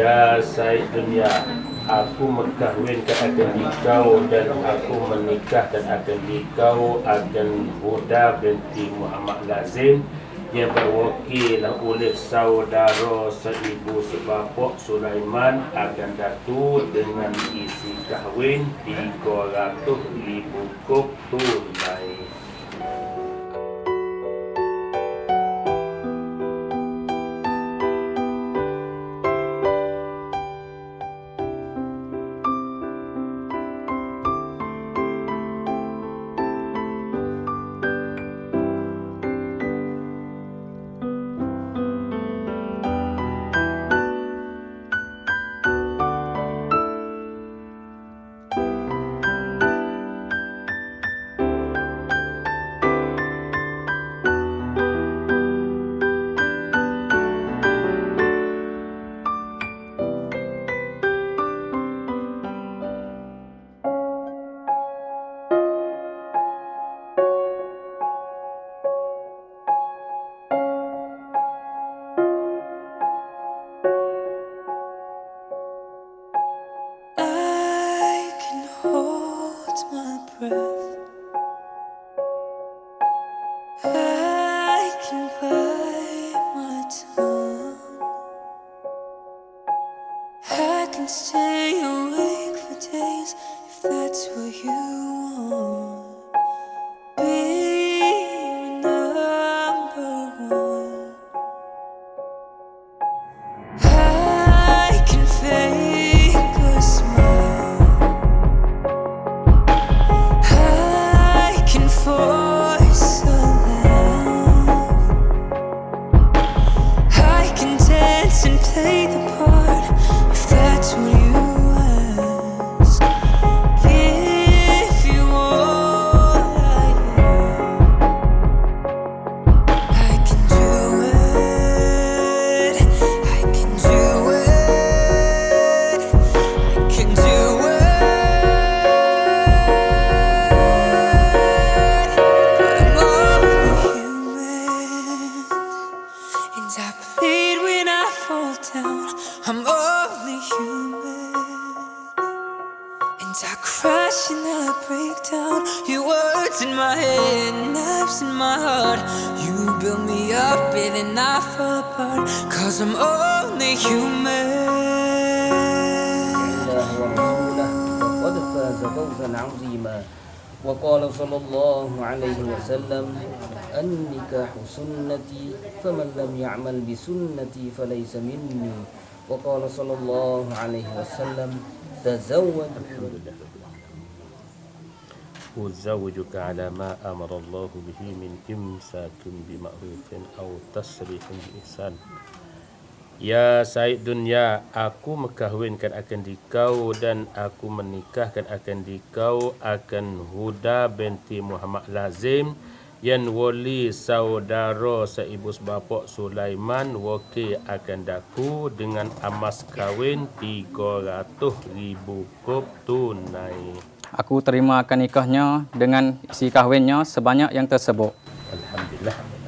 Ya Said Dunia Aku mengkahwinkan akan dikau dan aku menikahkan akan dikau akan Huda binti Muhammad Lazim yang berwakil oleh saudara seibu sebapa Sulaiman akan datu dengan isi kahwin 300 ribu kop tunai. I can stay awake for days if that's what you want. Be number one. I can fake a smile. I can force a laugh. I can dance and play the part عظيما وقال صلى الله عليه وسلم النكاح سنتي فمن لم يعمل بسنتي فليس مني. وقال صلى الله عليه وسلم تزوجوا أزوجك على ما أمر الله به من إمساك بمعروف أو تسريح بإحسان. Ya Said Dunia, aku mengkahwinkan akan dikau dan aku menikahkan akan dikau akan Huda binti Muhammad Lazim yang wali saudara seibu sebapa Sulaiman wakil akan daku dengan amas kahwin 300 ribu kop tunai. Aku terima akan nikahnya dengan isi kahwinnya sebanyak yang tersebut. Alhamdulillah.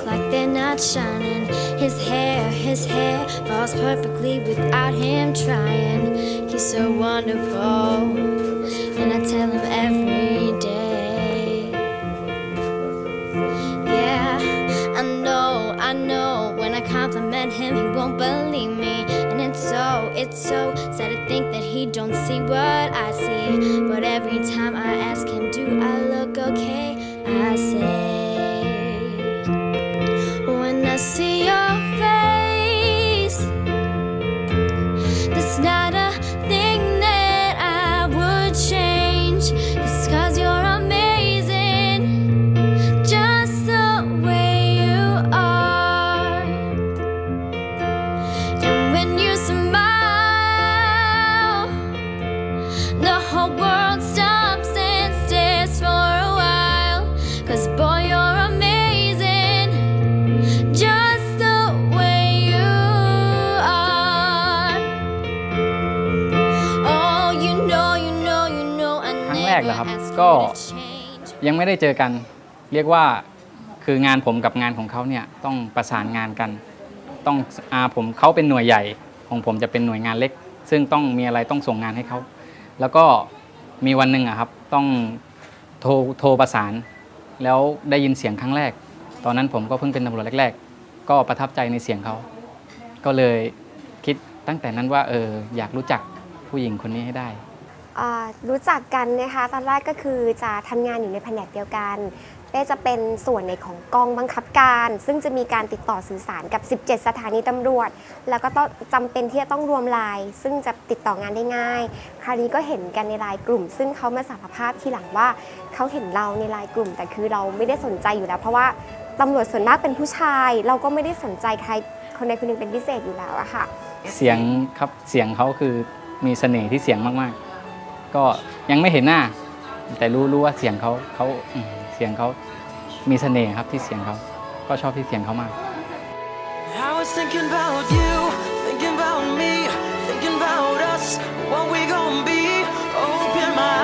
Look like they're not shining. His hair, his hair falls perfectly without him trying. He's so wonderful, and I tell him every day. Yeah, I know, I know. When I compliment him, he won't believe me. And it's so, it's so sad to think that he don't see what I see. But every time I ask him, do I look okay? I say, ก็ยังไม่ได้เจอกัน เรียกว่าคืองานผมกับงานของเขาเนี่ยต้องประสานงานกันต้องอาผมเขาเป็นหน่วยใหญ่ของผมจะเป็นหน่วยงานเล็ก ซึ่งต้องมีอะไรต้องส่งงานให้เขาแล้วก็มีวันหนึ่งอะครับต้องโทรโทรประสาน แล้วได้ยินเสียงครั้งแรก ตอนนั้นผมก็เพิ่งเป็นตำรวจแรก ๆ ก็ประทับใจในเสียงเขา ก็เลยคิดตั้งแต่นั้นว่าเอออยากรู้จักผู้หญิงคนนี้ให้ได้ รู้จักกันนะคะตอนแรกก็คือจะทำงานอยู่ในแผนกเดียวกันเป้จะเป็นส่วนในของกองบังคับการ ซึ่งจะมีการติดต่อสื่อสารกับ 17 สถานีตำรวจ แล้วก็ต้องจำเป็นที่จะต้องรวมไลน์ซึ่งจะติดต่องานได้ง่าย คราวนี้ก็เห็นกันในไลน์กลุ่ม ซึ่งเขามาสารภาพทีหลังว่าเขาเห็นเราในไลน์กลุ่ม แต่คือเราไม่ได้สนใจอยู่แล้ว เพราะว่าตำรวจส่วนมากเป็นผู้ชาย เราก็ไม่ได้สนใจใครคนใดคนหนึ่งเป็นพิเศษอยู่แล้วอะค่ะ เสียงครับเสียงเขาคือมีเสน่ห์ที่เสียงมากๆ ก็ยังไม่เห็นหน้า แต่รู้รู้ว่าเสียงเขาเขาอืมเสียงเขามีเสน่ห์ครับที่เสียงเขาก็ชอบที่เสียงเขามาก I was thinking about you, thinking about me, thinking about us, what we gonna be. Open my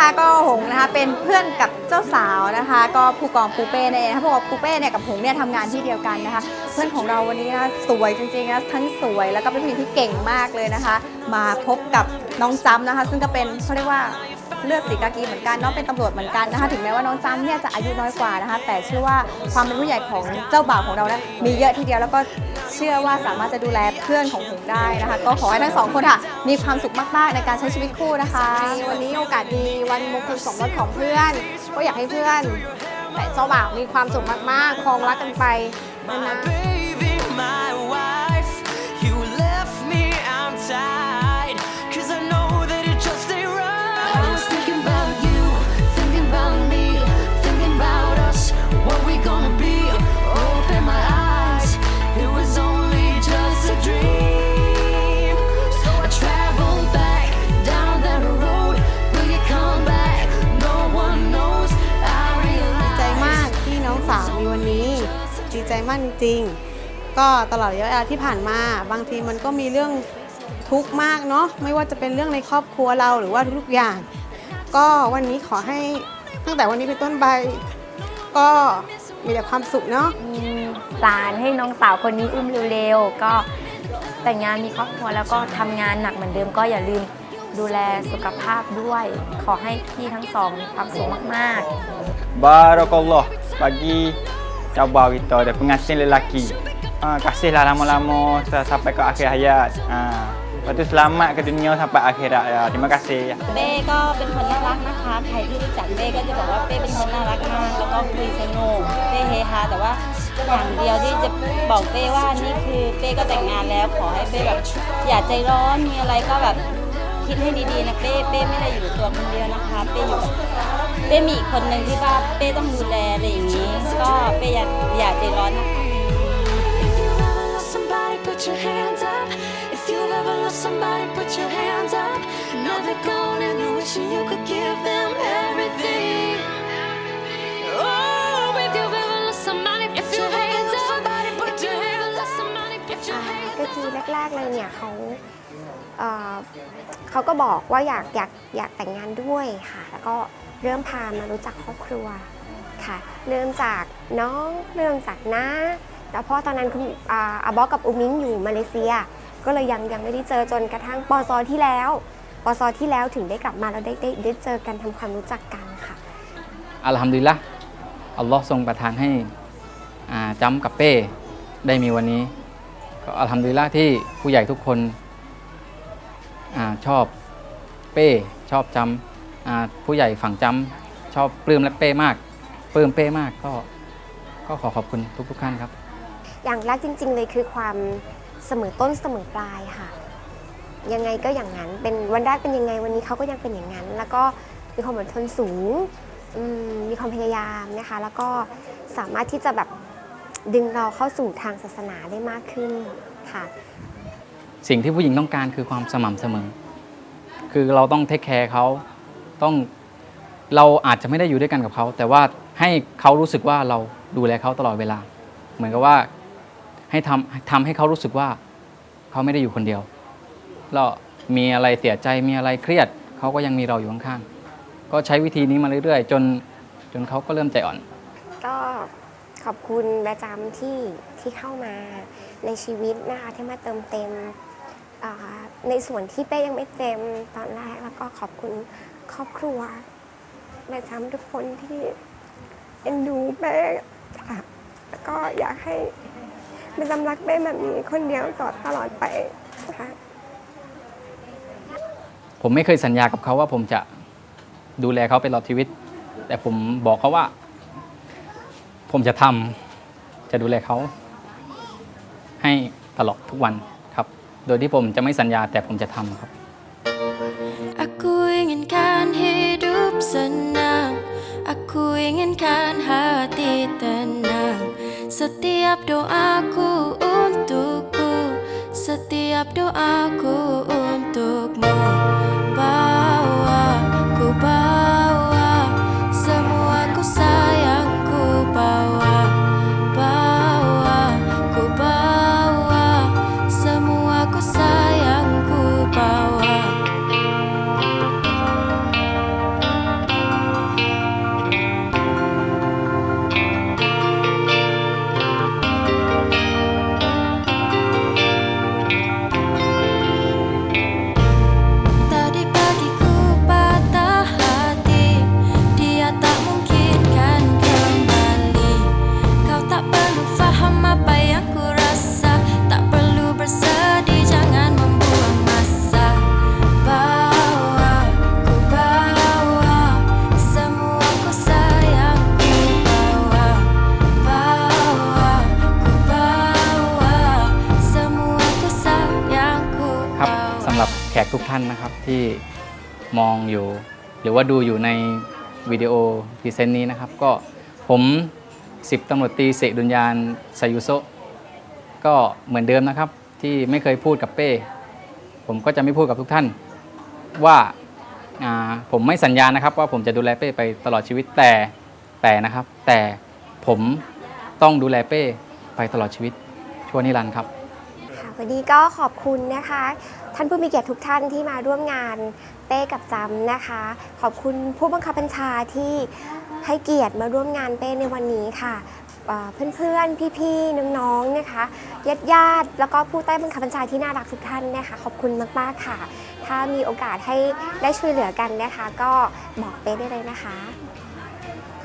นะคะก็หงนะคะเป็นเพื่อนกับเจ้าสาวนะคะ ก็ผู้กองปูเป้นั่นเองนะคะผู้กองปูเป้เนี่ยกับหงเนี่ยทำงานที่เดียวกันนะคะ เพื่อนของเราวันนี้นะสวยจริงๆนะทั้งสวยแล้วก็เป็นผู้หญิงที่เก่งมากเลยนะคะ มาพบกับน้องจำนะคะ ซึ่งก็เป็นเขาเรียกว่า เลือดสีกากีเหมือนกันน้องเป็นตำรวจเหมือนกันนะคะ ถึงแม้ว่าน้องจำเนี่ยจะอายุน้อยกว่านะคะ แต่เชื่อว่าความเป็นผู้ใหญ่ของเจ้าบ่าวของเรานะมีเยอะทีเดียวแล้วก็เชื่อว่าสามารถจะดูแลเพื่อนของหงได้นะคะ ก็ขอให้ทั้งสองคนค่ะมีความสุขมากๆในการใช้ชีวิตคู่นะคะ วันนี้โอกาสดีวันมงคลสมรสของเพื่อน ก็อยากให้เพื่อน แต่เจ้าบ่าวมีความสุขมากๆครองรักกันไปนาน My 3 มีวันนี้ ดีใจมากจริงก็ตลอดระยะเวลาที่ผ่านมา บางทีมันก็มีเรื่องทุกข์มากเนาะไม่ว่าจะเป็นเรื่องในครอบครัวเราหรือว่าทุกอย่าง ก็วันนี้ขอให้ตั้งแต่วันนี้เป็นต้นไปก็มีแต่ความสุขเนาะสารให้น้องสาวคนนี้อุ้มเร็วๆก็แต่งงานมีครอบครัวแล้วก็ทำงานหนักเหมือนเดิมก็อย่าลืม ดูแลสุขภาพด้วย ขอให้พี่ทั้งสองมีความสุขมากๆ Barakallah bagi cabar kita dan pengantin lelaki. Ha, kasihlah lama-lama sa- sampai ke akhir hayat. Ha. Lepas tu selamat ke dunia sampai akhirat ya. Terima kasih. เป้ก็เป็นคนน่ารักนะคะ ใครที่รู้จักเป้ก็จะบอกว่าเป้เป็นคนน่ารักมากแล้วก็คุยสนุกเป้เฮฮาแต่ว่าอย่างเดียวที่จะบอกเป้ว่านี่คือเป้ก็แต่งงานแล้วขอให้เป้แบบอย่าใจร้อนมีอะไรก็แบบ คิดให้ดีๆนะเป้เป้ไม่ได้อยู่ตัวคนเดียวนะคะ เป้อยู่กับเป้มีอีกคนหนึ่งที่ว่าเป้ต้องดูแลอะไรอย่างนี้ ก็เป้อย่าอย่าใจร้อนนะคะ If you ever lost somebody, put your hands up. If you ever lost somebody, put your hands up. Now they're gone and you're wishing you could give them everything. เขาก็บอกว่าอยากอยากอยากแต่งงานด้วยค่ะ แล้วก็เริ่มพามารู้จักครอบครัวค่ะ เริ่มจากน้องเริ่มจากน้าแล้วพราะตอนนั้นคุณอาอาบอกกับอุมิงอยู่มาเลเซีย ก็เลยยังยังไม่ได้เจอจนกระทั่งปอซที่แล้วปอซที่แล้วถึงได้กลับมาแล้วได้ได้ได้เจอกันทำความรู้จักกันค่ะอัลฮัมดุลิลละอัลลอฮ์ทรงประทานให้อ่าจำกับเป้ได้มีวันนี้ก็อัลฮัมดุลิลละที่ผู้ใหญ่ทุกคน ชอบเป้ชอบจำผู้ใหญ่ฝั่งจำชอบปลื้มและเป้มากปลื้มเป้มากก็ก็ขอขอบคุณทุก ๆ ท่านครับ อย่างแรกจริง ๆ เลยคือความเสมอต้นเสมอปลายค่ะ ยังไงก็อย่างนั้นเป็นวันแรกเป็นยังไงวันนี้เขาก็ยังเป็นอย่างนั้น แล้วก็มีความอดทนสูงมีความพยายามนะคะ แล้วก็สามารถที่จะแบบดึงเราเข้าสู่ทางศาสนาได้มากขึ้นค่ะ สิ่งที่ผู้หญิงต้องการคือความสม่ำเสมอ คือเราต้องเทคแคร์เขาต้องเราอาจจะไม่ได้อยู่ด้วยกันกับเขา แต่ว่าให้เขารู้สึกว่าเราดูแลเขาตลอดเวลา เหมือนกับว่าให้ทำทำให้เขารู้สึกว่าเขาไม่ได้อยู่คนเดียวแล้วมีอะไรเสียใจมีอะไรเครียดเขาก็ยังมีเราอยู่ข้างๆก็ใช้วิธีนี้มาเรื่อยๆ จนจนเขาก็เริ่มใจอ่อน ก็ขอบคุณประจำที่ที่เข้ามาในชีวิตนะคะที่มาเติมเต็ม ในส่วนที่เป้ยังไม่เต็มตอนแรกแล้วก็ขอบคุณครอบครัวประจำทุกคนที่เอ็นดูเป้ค่ะแล้วก็อยากให้ประจำรักเป้แบบนี้คนเดียวต่อตลอดไปนะคะผมไม่เคยสัญญากับเขาว่าผมจะดูแลเขาไปตลอดชีวิต แต่ผมบอกเขาว่า ผมจะทำจะดูแลเขาให้ตลอดทุกวัน โดยที่ผมจะไม่สัญญาแต่ผมจะทำครับ Aku inginkan hidup senang Aku inginkan hati tenang Setiap doaku untukku Setiap doaku untukku มองอยู่ หรือว่าดูอยู่ในวิดีโอพรีเซนต์นี้นะครับ ก็ผมสิบตำรวจตีเสกดุญญาณไซยุโซก็เหมือนเดิมนะครับ ที่ไม่เคยพูดกับเป้ ผมก็จะไม่พูดกับทุกท่าน ว่าาผมไม่สัญญานะครับ ว่าผมจะดูแลเป้ไปตลอดชีวิตแต่แต่นะครับ แต่ผมต้องดูแลเป้ไปตลอดชีวิตชั่วนิรันดร์ครับ วันนี้ก็ขอบคุณนะคะ ท่านผู้มีเกียรติทุกท่านที่มาร่วมงานเป้กับจำนะคะ ขอบคุณผู้บังคับบัญชาที่ให้เกียรติมาร่วมงานเป้ในวันนี้ค่ะเพื่อนๆ พี่ๆ น้องๆ นะคะญาติญาติๆแล้วก็ผู้ใต้บังคับบัญชาที่น่ารักทุกท่านนะคะ ขอบคุณมากๆค่ะ ถ้ามีโอกาสให้ได้ช่วยเหลือกันนะคะ ก็บอกเป้ได้เลยนะคะ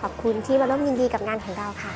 ขอบคุณที่มาร่วมยินดีกับงานของเราค่ะ